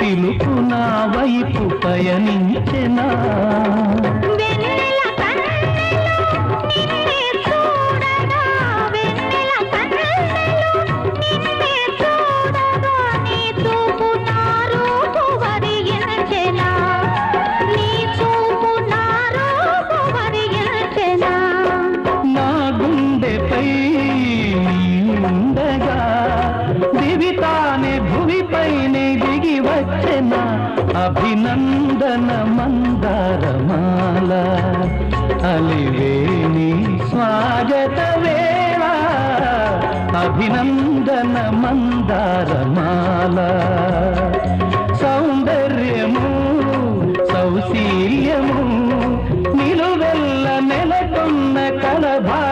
పిలుపు నా వైపు పయనించెనా? అర్చన అభినందన మందారమాల అలివేణి స్వాగత వేళ అభినందన మందారమాల సౌందర్యము సౌశీల్యము నిలువెల్ల నెలకొన్న కలభా